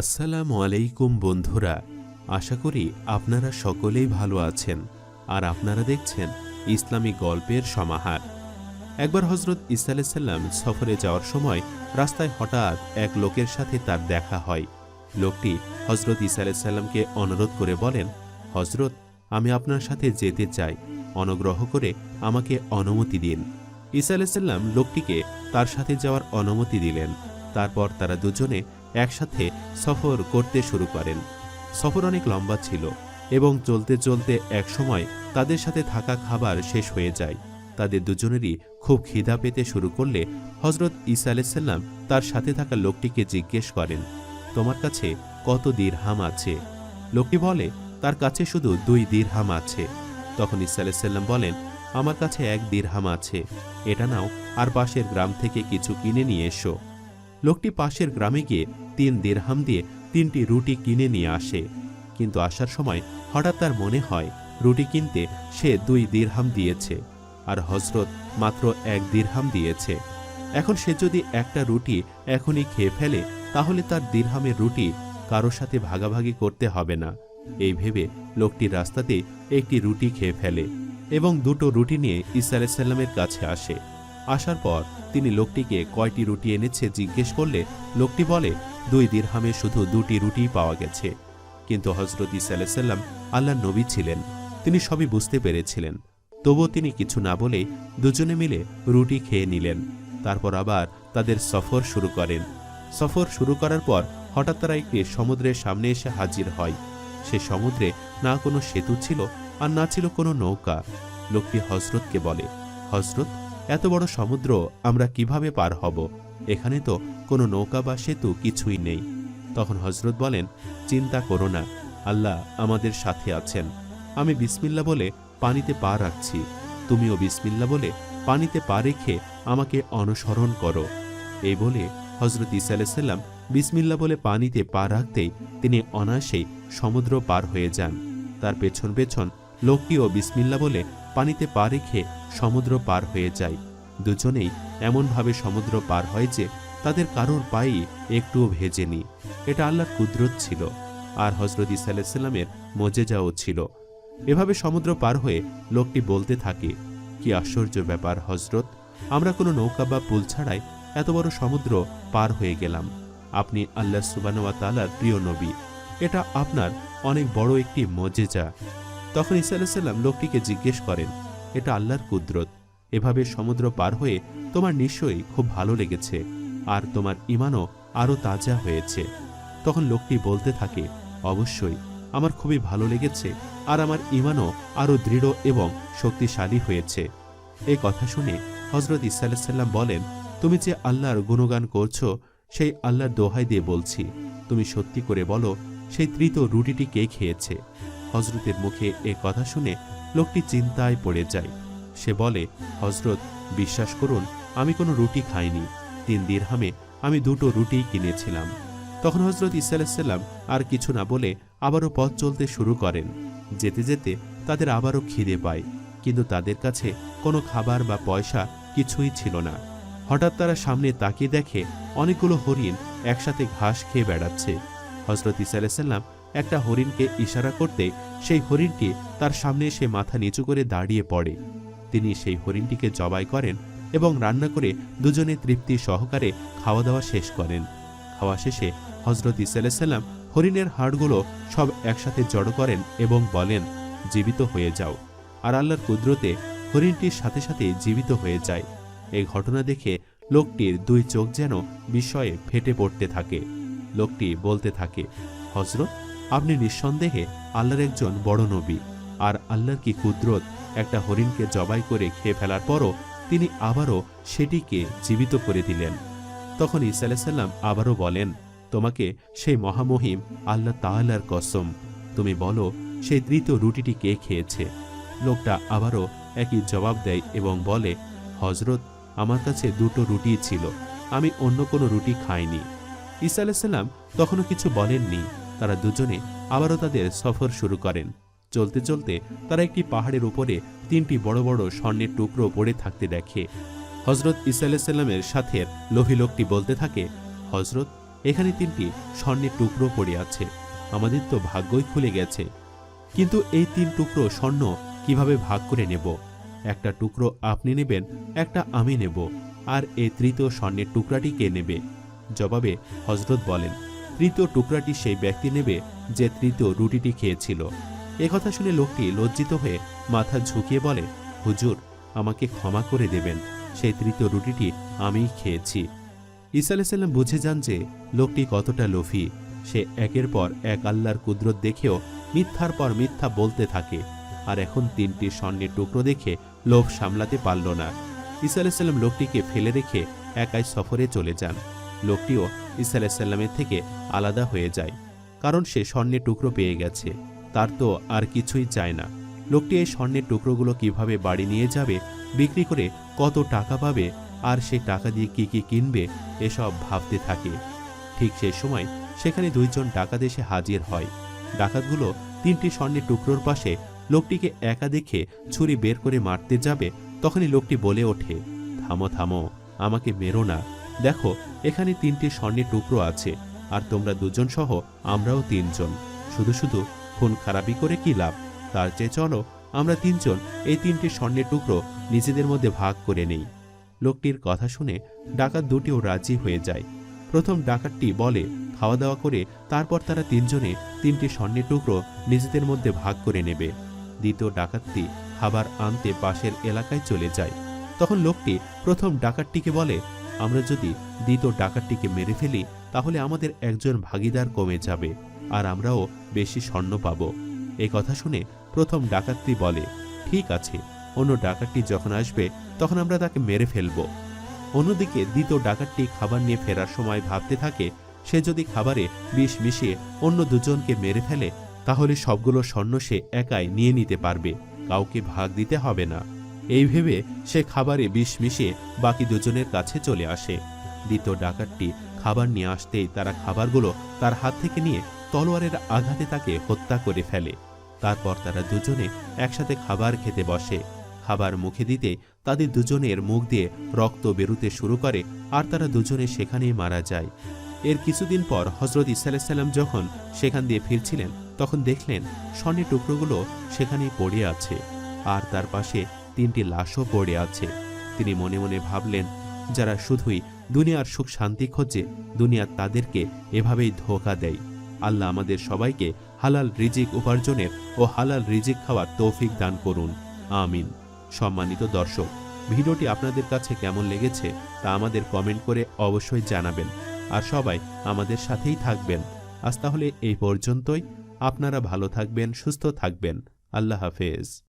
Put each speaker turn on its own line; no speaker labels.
আসসালামু আলাইকুম বন্ধুরা, আশা করি আপনারা সকলেই ভালো আছেন আর আপনারা দেখছেন ইসলামী গল্পের সমাহার। একবার হজরত ইসা আলাইসাল্লাম সফরে যাওয়ার সময় রাস্তায় হঠাৎ এক লোকের সাথে তার দেখা হয়। লোকটি হজরত ইসা আলাইসাল্লামকে অনুরোধ করে বলেন হজরত আমি আপনার সাথে যেতে চাই। অনুগ্রহ করে আমাকে অনুমতি দিন। ইসা আলাইসাল্লাম লোকটিকে তার সাথে যাওয়ার অনুমতি দিলেন। তারপর তারা দুজনে একসাথে সফর করতে শুরু করেন। সফর অনেক লম্বা ছিল এবং চলতে চলতে একসময় তাদের সাথে থাকা খাবার শেষ হয়ে যায়। তাদের দুজনেরই খুব খিদা পেতে শুরু করলে হজরত ইসা আলাইসাল্লাম তার সাথে থাকা লোকটিকে জিজ্ঞেস করেন, তোমার কাছে কত দীরহাম আছে? লোকটি বলে, তার কাছে শুধু দুই দীরহাম আছে। তখন ইসা আলাইসাল্লাম বলেন, আমার কাছে এক দীরহাম আছে। এটা নাও আর পাশের গ্রাম থেকে কিছু কিনে নিয়ে এসো। লোকটি পাশের গ্রামে গিয়ে তিন দেড়হাম দিয়ে তিনটি রুটি কিনে নিয়ে আসে। কিন্তু আসার সময় হঠাৎ তার মনে হয়, রুটি কিনতে সে দুই দীর্হাম দিয়েছে আর হজরত মাত্র এক দীর্হাম দিয়েছে। এখন সে যদি একটা রুটি এখনই খেয়ে ফেলে, তাহলে তার দীর্হামের রুটি কারও সাথে ভাগাভাগি করতে হবে না। এই ভেবে লোকটি রাস্তাতে একটি রুটি খেয়ে ফেলে এবং দুটো রুটি নিয়ে ইসা আলাইসাল্লামের কাছে আসে। আসার পর তিনি লোকটিকে কয়টি রুটি এনেছে জিজ্ঞেস করলে লোকটি বলে, দুই দিরহামে শুধু দুটি রুটি পাওয়া গেছে। কিন্তু হজরত ইসা আলাইসাল্লাম আল্লাহ নবী ছিলেন, তিনি সবই বুঝতে পেরেছিলেন। তবুও তিনি কিছু না বলেই দুজনে মিলে রুটি খেয়ে নিলেন। তারপর আবার তাদের সফর শুরু করেন। সফর শুরু করার পর হঠাৎ তারা একটি সমুদ্রের সামনে এসে হাজির হয়। সে সমুদ্রে না কোনো সেতু ছিল আর না ছিল কোনো নৌকা। লোকটি হজরতকে বলে হজরত এত বড় সমুদ্র আমরা কীভাবে পার হব? এখানে তো কোনো নৌকা বা সেতু কিছুই নেই। তখন হজরত বলেন, চিন্তা করো না, আল্লাহ আমাদের সাথে আছেন। আমি বিসমিল্লা বলে পানিতে পা রাখছি। তুমিও বিসমিল্লা বলে পানিতে পা রেখে আমাকে অনুসরণ করো। এই বলে হজরত ইসা আলাইসাল্লাম বিসমিল্লা বলে পানিতে পা রাখতেই তিনি অনায়াসেই সমুদ্র পার হয়ে যান। তার পেছন পেছন লোকটিও বিসমিল্লা বলে পানিতে পা রেখে সমুদ্র পার হয়ে যায়। দুজনেই এমনভাবে সমুদ্র পার হয় যে তাদের কারোর পায়েই একটুও ভেজেনি। এটা আল্লাহর কুদরত ছিল, আর হজরত ইসা আলাইসাল্লামের মজেজাও ছিল। এভাবে সমুদ্র পার হয়ে লোকটি বলতে থাকে, কি আশ্চর্য ব্যাপার হজরত আমরা কোনো নৌকা বা পুল ছাড়াই এত বড় সমুদ্র পার হয়ে গেলাম। আপনি আল্লাহ সুবানোয়া তালার প্রিয় নবী। এটা আপনার অনেক বড় একটি মজেজা। তখন ইসা আলাইসাল্লাম লোকটিকে জিজ্ঞেস করেন এটা আল্লাহর কুদরত। এভাবে সমুদ্র পার হয়ে তোমার নিশ্চয়ই খুব ভালো লেগেছে, আর তোমার ইমানও আরও তাজা হয়েছে। তখন লোকটি বলতে থাকে, অবশ্যই, আমার খুবই ভালো লেগেছে, আর আমার ইমানও আরও দৃঢ় এবং শক্তিশালী হয়েছে। এই কথা শুনে হজরত ইসা আলাইসাল্লাম বলেন, তুমি যে আল্লাহর গুণগান করছ, সেই আল্লাহর দোহাই দিয়ে বলছি। তুমি সত্যি করে বলো, সেই তৃত রুটিটি কে খেয়েছে? হজরতের মুখে এ কথা শুনে লোকটি চিন্তায় পড়ে যায়। সে বলে হজরত বিশ্বাস করুন, আমি কোনো রুটি খাইনি। তিন দিরহামে আমি দুটো রুটি কিনেছিলাম। তখন হজরত ইসা আলাইসাল্লাম আর কিছু না বলে আবারও পথ চলতে শুরু করেন। যেতে যেতে তাদের আবারও খিদে পায়। কিন্তু তাদের কাছে কোনো খাবার বা পয়সা কিছুই ছিল না। হঠাৎ তারা সামনে তাকিয়ে দেখে অনেকগুলো হরিণ একসাথে ঘাস খেয়ে বেড়াচ্ছে। হজরত ইসা আলাইসাল্লাম একটা হরিণকে ইশারা করতে সেই হরিণটি তার সামনে এসে মাথা নিচু করে দাঁড়িয়ে পড়ে। তিনি সেই হরিণটিকে জবাই করেন এবং রান্না করে দুজনে তৃপ্তি সহকারে খাওয়া দাওয়া শেষ করেন। খাওয়া শেষে হজরত ইসাল্লাম হরিণের হাড়গুলো সব একসাথে জড়ো করেন এবং বলেন, জীবিত হয়ে যাও। আর আল্লাহর কুদরতে হরিণটির সাথে সাথে জীবিত হয়ে যায়। এই ঘটনা দেখে লোকটির দুই চোখ যেন বিস্ময়ে ফেটে পড়তে থাকে। লোকটি বলতে থাকে হজরত আপনি নিঃসন্দেহে আল্লাহর একজন বড় নবী, আর আল্লাহর কি কুদরত একটা হরিণকে জবাই করে খেয়ে ফেলার পরও তিনি আবারও সেটিকে জীবিত করে দিলেন। তখন ইসা আলাইসাল্লাম আবারও বলেন, তোমাকে সেই মহামহিম আল্লাহ তাআলার কসম, তুমি বলো সেই তৃতীয় রুটিটি কে খেয়েছে? লোকটা আবারও একই জবাব দেয় এবং বলে হজরত আমার কাছে দুটো রুটি ছিল, আমি অন্য কোনো রুটি খাইনি। ইসা আলাইসাল্লাম তখনও কিছু বলেননি। তারা দুজনে আবারও তাদের সফর শুরু করেন। চলতে চলতে তারা একটি পাহাড়ের উপরে তিনটি বড় বড় স্বর্ণের টুকরো পড়ে থাকতে দেখে। হজরত ইসা আলাইসাল্লামের সাথে লোভী লোকটি বলতে থাকে হজরত এখানে তিনটি স্বর্ণের টুকরো পড়ে আছে। আমাদের তো ভাগ্যই খুলে গেছে। কিন্তু এই তিন টুকরো স্বর্ণ কীভাবে ভাগ করে নেব? একটা টুকরো আপনি নেবেন, একটা আমি নেব। আর এই তৃতীয় স্বর্ণের টুকরাটি কে নেবে? জবাবে হজরত বলেন তৃতীয় টুকরাটি সেই ব্যক্তি নেবে যে তৃতীয় রুটিটি খেয়েছিল। কথা শুনে লোকটি লজ্জিত হয়ে মাথা ঝুঁকিয়ে বলে, হুজুর, আমাকে ক্ষমা করে দেবেন। সেই তৃতীয় রুটিটি আমিই খেয়েছি। ঈসা আলাইসাল্লাম বুঝে যান যে লোকটি কতটা লোভী। সে একের পর এক আল্লাহর কুদরত দেখেও মিথ্যার পর মিথ্যা বলতে থাকে। আর এখন তিনটি স্বর্ণের টুকরো দেখে লোভ সামলাতে পারল না। ঈসা আলাইসাল্লাম লোকটিকে ফেলে রেখে একাই সফরে চলে যান। লোকটিও ঈসা আলাইসাল্লামের থেকে আলাদা হয়ে যায়, কারণ সে স্বর্ণের টুকরো পেয়ে গেছে। তার তো আর কিছুই চায় না। লোকটি এই স্বর্ণের টুকরোগুলো কীভাবে বাড়ি নিয়ে যাবে, বিক্রি করে কত টাকা পাবে, আর সেই টাকা দিয়ে কি কি কিনবে, এসব ভাবতে থাকে। ঠিক সেই সময় সেখানে দুইজন ডাকাত এসে হাজির হয়। ডাকাতগুলো তিনটি স্বর্ণের টুকরোর পাশে লোকটিকে একা দেখে ছুরি বের করে মারতে যাবে, তখনই লোকটি বলে ওঠে, থামো থামো, আমাকে মেরো না। দেখো, এখানে তিনটি স্বর্ণের টুকরো আছে, আর তোমরা দুজন সহ আমরাও তিনজন। শুধু শুধু খুন খারাপি করে কি লাভ? তার চেয়ে চলো, আমরা তিনজন এই তিনটি স্বর্ণের টুকরো নিজেদের মধ্যে ভাগ করে নেই। লোকটির কথা শুনে ডাকাত দুটিও রাজি হয়ে যায়। প্রথম ডাকাতটি বলে খাওয়া দাওয়া করে তারপর তারা তিনজনে তিনটি স্বর্ণের টুকরো নিজেদের মধ্যে ভাগ করে নেবে। দ্বিতীয় ডাকাতটি খাবার আনতে পাশের এলাকায় চলে যায়। তখন লোকটি প্রথম ডাকাতটিকে বলে আমরা যদি দ্বিতীয় ডাকাতটিকে মেরে ফেলি, তাহলে আমাদের একজন ভাগিদার কমে যাবে, আর আমরাও বেশি স্বর্ণ পাব। এই কথা শুনে প্রথম ডাকাতটি বলে, ঠিক আছে, অন্য ডাকাতটি যখন আসবে, তখন আমরা তাকে মেরে ফেলব। অন্যদিকে দ্বিতীয় ডাকাতটি খাবার নিয়ে ফেরার সময় ভাবতে থাকে, সে যদি খাবারে বিষ মিশিয়ে অন্য দুজনকে মেরে ফেলে, তাহলে সবগুলো স্বর্ণ সে একাই নিয়ে নিতে পারবে, কাউকে ভাগ দিতে হবে না। এই ভেবে সে খাবারে বিষ মিশিয়ে বাকি দুজনের কাছে চলে আসে। দ্বিতীয় ডাকাতটি খাবার নিয়ে আসতেই তারা খাবারগুলো তার হাত থেকে নিয়ে তলোয়ারের আঘাতে তাকে হত্যা করে ফেলে। তারপর তারা দুজনে একসাথে খাবার খেতে বসে। খাবার মুখে দিতে তাদের দুজনের মুখ দিয়ে রক্ত বেরুতে শুরু করে আর তারা দুজনে সেখানেই মারা যায়। এর কিছুদিন পর হজরত ইসাল্লাম যখন সেখান দিয়ে ফিরছিলেন, তখন দেখলেন স্বর্ণের টুকরোগুলো সেখানেই পড়ে আছে। আর তার পাশে তিনটি লাশও পড়ে আছে। তিনি মনে মনে ভাবলেন, যারা শুধুই দুনিয়ার সুখ শান্তি খোঁজে, দুনিয়া তাদেরকে এভাবেই ধোকা দেয়। আল্লাহ আমাদের সবাইকে হালাল রিজিক উপার্জনের ও হালাল রিজিক খাওয়ার তৌফিক দান করুন। আমিন। সম্মানিত দর্শক, ভিডিওটি আপনাদের কাছে কেমন লেগেছে তা আমাদের কমেন্ট করে অবশ্যই জানাবেন। আর সবাই আমাদের সাথেই থাকবেন। আজ তাহলে এই পর্যন্তই। আপনারা ভালো থাকবেন, সুস্থ থাকবেন। আল্লাহ হাফেজ।